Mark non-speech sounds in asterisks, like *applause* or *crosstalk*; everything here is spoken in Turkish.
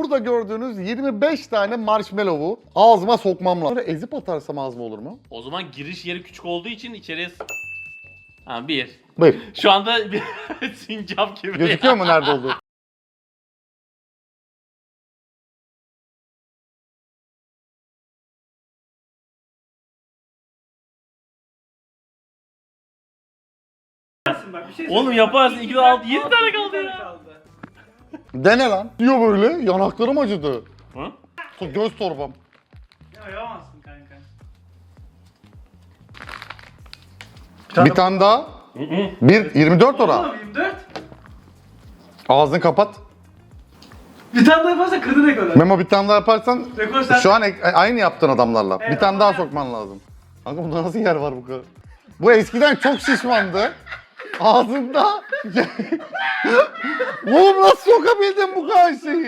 burada gördüğünüz 25 tane marshmallow'u ağzıma sokmam lazım. Böyle ezip atarsam ağzıma olur mu? O zaman giriş yeri küçük olduğu için içeriye... s- Ha bir. Buyur. Şu anda *laughs* bir sincap gibi. Gözüküyor mu nerede olduğu? *laughs* Bak bir şey Oğlum yaparsın. 2 de 6 7 tane kaldı. Dene lan. Diyor böyle. Yanaklarım acıdı. Hı? Göz torbam. Ya yapamazsın kanka. Bir tane daha. Bir 24 ora. Oğlum 24. Ağzını kapat. Bir tane daha yaparsa kırdı rekoru. Memo bir tane daha yaparsan Rekor sen. şu an ek- aynı yaptın adamlarla. Bir Evet, tane daha ama- sokman lazım. Kanka bunda nasıl yer var bu kadar? Bu eskiden çok şişmandı. Ağzında... Oğlum nasıl sokabildin bu kadar şeyi?